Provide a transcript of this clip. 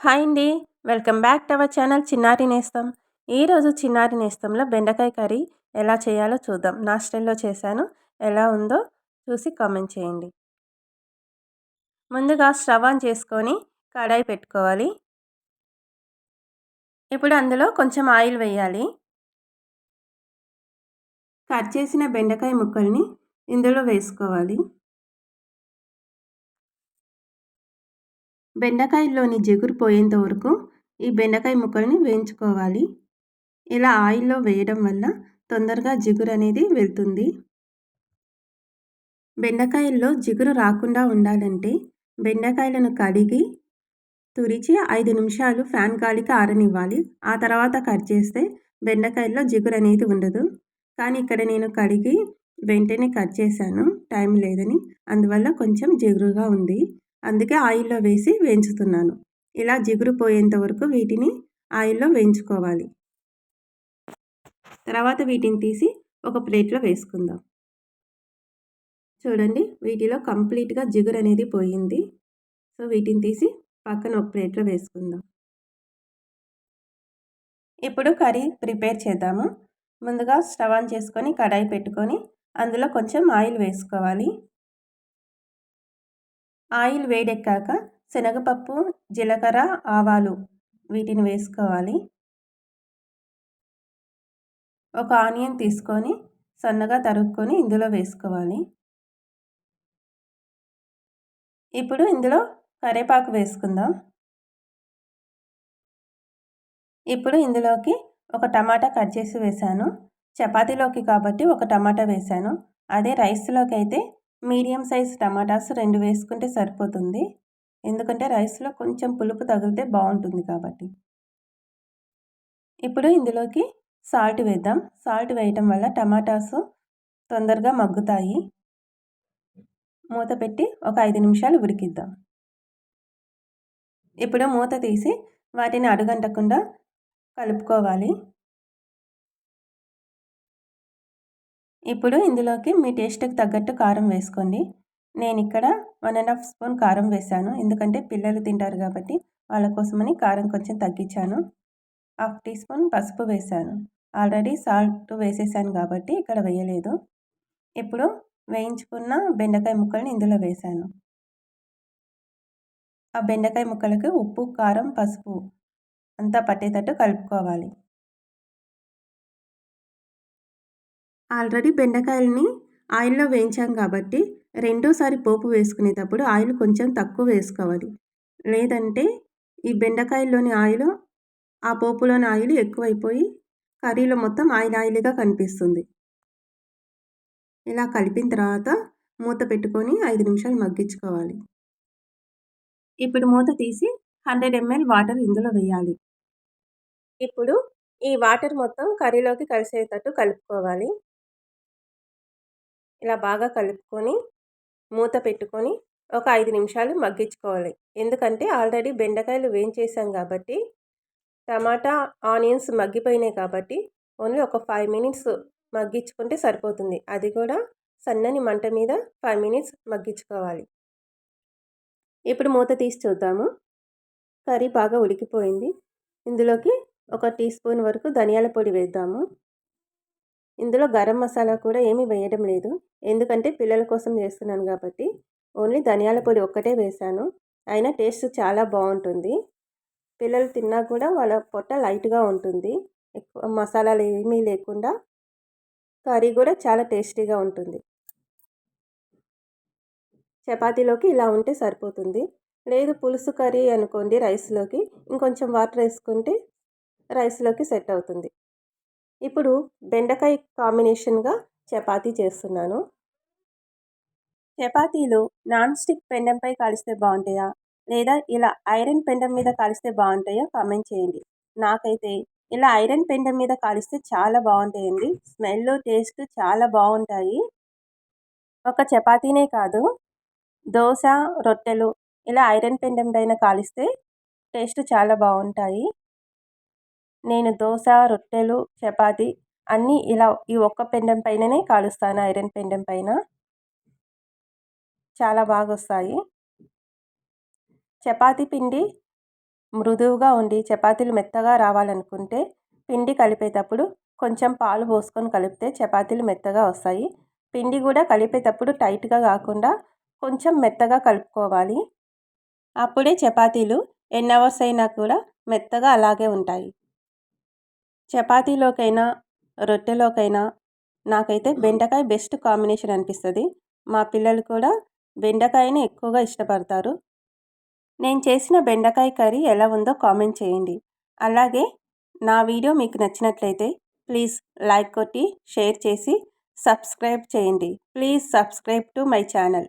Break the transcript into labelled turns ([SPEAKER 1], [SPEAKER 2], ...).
[SPEAKER 1] Hi అండి. Welcome back to our channel Chinnari Nestham. ఈరోజు చిన్నారి నేస్తంలో బెండకాయ కర్రీ ఎలా చేయాలో చూద్దాం. నా స్టైల్లో చేశాను. ఎలా ఉందో చూసి కామెంట్ చేయండి. ముందుగా స్టవ్ ఆన్ చేసుకొని కడాయి పెట్టుకోవాలి. ఇప్పుడు అందులో కొంచెం ఆయిల్ వేయాలి. కట్ చేసిన బెండకాయ ముక్కల్ని ఇందులో వేసుకోవాలి. బెండకాయల్లోని జిగురు పోయేంత వరకు ఈ బెండకాయ ముక్కల్ని వేయించుకోవాలి. ఇలా ఆయిల్లో వేయడం వల్ల తొందరగా జిగురు అనేది వెళ్తుంది. బెండకాయల్లో జిగురు రాకుండా ఉండాలంటే బెండకాయలను కడిగి తురిచి ఐదు నిమిషాలు ఫ్యాన్ గాలికి ఆరనివ్వాలి. ఆ తర్వాత కట్ చేస్తే బెండకాయల్లో జిగురు అనేది ఉండదు. కానీ ఇక్కడ నేను కడిగి వెంటనే కట్ చేశాను. టైం లేదని అందువల్ల కొంచెం జిగురుగా ఉంది. అందుకే ఆయిల్లో వేసి వేయించుతున్నాను. ఇలా జిగురు పోయేంత వరకు వీటిని ఆయిల్లో వేయించుకోవాలి. తర్వాత వీటిని తీసి ఒక ప్లేట్లో వేసుకుందాం. చూడండి వీటిలో కంప్లీట్గా జిగురు అనేది పోయింది. సో వీటిని తీసి పక్కన ఒక ప్లేట్లో వేసుకుందాం. ఇప్పుడు కర్రీ ప్రిపేర్ చేద్దాము. ముందుగా స్టవ్ ఆన్ చేసుకొని కడాయి పెట్టుకొని అందులో కొంచెం ఆయిల్ వేసుకోవాలి. ఆయిల్ వేడెక్కాక శనగపప్పు జీలకర్ర ఆవాలు వీటిని వేసుకోవాలి. ఒక ఆనియన్ తీసుకొని సన్నగా తరుక్కొని ఇందులో వేసుకోవాలి. ఇప్పుడు ఇందులో కరేపాకు వేసుకుందాం. ఇప్పుడు ఇందులోకి ఒక టమాటా కట్ చేసి వేశాను. చపాతీలోకి కాబట్టి ఒక టమాటా వేశాను. అదే రైస్లోకి అయితే మీడియం సైజ్ టమాటాస్ రెండు వేసుకుంటే సరిపోతుంది. ఎందుకంటే రైస్లో కొంచెం పులుపు తగిలితే బాగుంటుంది కాబట్టి. ఇప్పుడు ఇందులోకి సాల్ట్ వేద్దాం. సాల్ట్ వేయటం వల్ల టమాటాస్ తొందరగా మగ్గుతాయి. మూత పెట్టి ఒక ఐదు నిమిషాలు ఉడికిద్దాం. ఇప్పుడు మూత తీసి వాటిని అడుగంటకుండా కలుపుకోవాలి. ఇప్పుడు ఇందులోకి మీ టేస్ట్కి తగ్గట్టు కారం వేసుకోండి. నేను ఇక్కడ వన్ అండ్ హాఫ్ స్పూన్ కారం వేశాను ఎందుకంటే పిల్లలు తింటారు కాబట్టి వాళ్ళ కోసమని కారం కొంచెం తగ్గించాను. హాఫ్ టీ స్పూన్ పసుపు వేశాను ఆల్రెడీ సాల్ట్ వేసేసాను కాబట్టి ఇక్కడ వేయలేదు. ఇప్పుడు వేయించుకున్న బెండకాయ ముక్కల్ని ఇందులో వేశాను ఆ బెండకాయ ముక్కలకు ఉప్పు కారం పసుపు అంతా పట్టేటట్టు కలుపుకోవాలి. ఆల్రెడీ బెండకాయలని ఆయిల్లో వేయించాం కాబట్టి రెండోసారి పోపు వేసుకునేటప్పుడు ఆయిల్ కొంచెం తక్కువ వేసుకోవాలి. లేదంటే ఈ బెండకాయల్లోని ఆయిల్ ఆ పోపులోని ఆయిల్ ఎక్కువైపోయి కర్రీలో మొత్తం ఆయిల్ ఆయిల్గా కనిపిస్తుంది. ఇలా కలిపిన తర్వాత మూత పెట్టుకొని ఐదు నిమిషాలు మగ్గించుకోవాలి. ఇప్పుడు మూత తీసి హండ్రెడ్ ఎంఎల్ వాటర్ ఇందులో వేయాలి. ఇప్పుడు ఈ వాటర్ మొత్తం కర్రీలోకి కలిసేటట్టు కలుపుకోవాలి. ఇలా బాగా కలుపుకొని మూత పెట్టుకొని ఒక ఐదు నిమిషాలు మగ్గించుకోవాలి. ఎందుకంటే ఆల్రెడీ బెండకాయలు వేయించేసాం కాబట్టి టమాటా ఆనియన్స్ మగ్గిపోయినాయి కాబట్టి ఓన్లీ ఒక ఫైవ్ మినిట్స్ మగ్గించుకుంటే సరిపోతుంది. అది కూడా సన్నని మంట మీద ఫైవ్ మినిట్స్ మగ్గించుకోవాలి. ఇప్పుడు మూత తీసి చూద్దాము. కర్రీ బాగా ఉడికిపోయింది. ఇందులోకి ఒక టీ స్పూన్ వరకు ధనియాల పొడి వేద్దాము. ఇందులో గరం మసాలా కూడా ఏమీ వేయడం లేదు. ఎందుకంటే పిల్లల కోసం చేస్తున్నాను కాబట్టి ఓన్లీ ధనియాల పొడి ఒక్కటే వేశాను. అయినా టేస్ట్ చాలా బాగుంటుంది. పిల్లలు తిన్నా కూడా వాళ్ళ పొట్ట లైట్గా ఉంటుంది. ఎక్కువ మసాలాలు ఏమీ లేకుండా కర్రీ కూడా చాలా టేస్టీగా ఉంటుంది. చపాతీలోకి ఇలా ఉంటే సరిపోతుంది. లేదు పులుసు కర్రీ అనుకోండి రైస్లోకి ఇంకొంచెం వాటర్ వేసుకుంటే రైస్లోకి సెట్ అవుతుంది. ఇప్పుడు బెండకాయ కాంబినేషన్గా చపాతీ చేస్తున్నాను. చపాతీలు నాన్ స్టిక్ పెండంపై కాలిస్తే బాగుంటాయా? లేదా ఇలా ఐరన్ పెండం మీద కాలిస్తే బాగుంటాయా? కామెంట్ చేయండి. నాకైతే ఇలా ఐరన్ పెండం మీద కాలిస్తే చాలా బాగుంటాయండి. స్మెల్ టేస్ట్ చాలా బాగుంటాయి. ఒక చపాతీనే కాదు. దోశ రొట్టెలు ఇలా ఐరన్ పెండం పైన కాలిస్తే టేస్ట్ చాలా బాగుంటాయి. నేను దోశ రొట్టెలు చపాతి అన్నీ ఇలా ఈ ఒక్క పెండం పైననే కాలుస్తాను ఐరన్ పెండం పైన. చాలా బాగా వస్తాయి చపాతీ పిండి మృదువుగా ఉండి చపాతీలు మెత్తగా రావాలనుకుంటే పిండి కలిపేటప్పుడు కొంచెం పాలు పోసుకొని కలిపితే చపాతీలు మెత్తగా వస్తాయి. పిండి కూడా కలిపేటప్పుడు టైట్గా కాకుండా కొంచెం మెత్తగా కలుపుకోవాలి. అప్పుడే చపాతీలు ఎన్ని అవర్స్ అయినా కూడా మెత్తగా అలాగే ఉంటాయి. చపాతీలోకైనా రొట్టెలోకైనా నాకైతే బెండకాయ బెస్ట్ కాంబినేషన్ అనిపిస్తుంది. మా పిల్లలు కూడా బెండకాయని ఎక్కువగా ఇష్టపడతారు. నేను చేసిన బెండకాయ కర్రీ ఎలా ఉందో కామెంట్ చేయండి. అలాగే నా వీడియో మీకు నచ్చినట్లయితే ప్లీజ్ లైక్ కొట్టి షేర్ చేసి సబ్స్క్రైబ్ చేయండి. Please subscribe to my channel.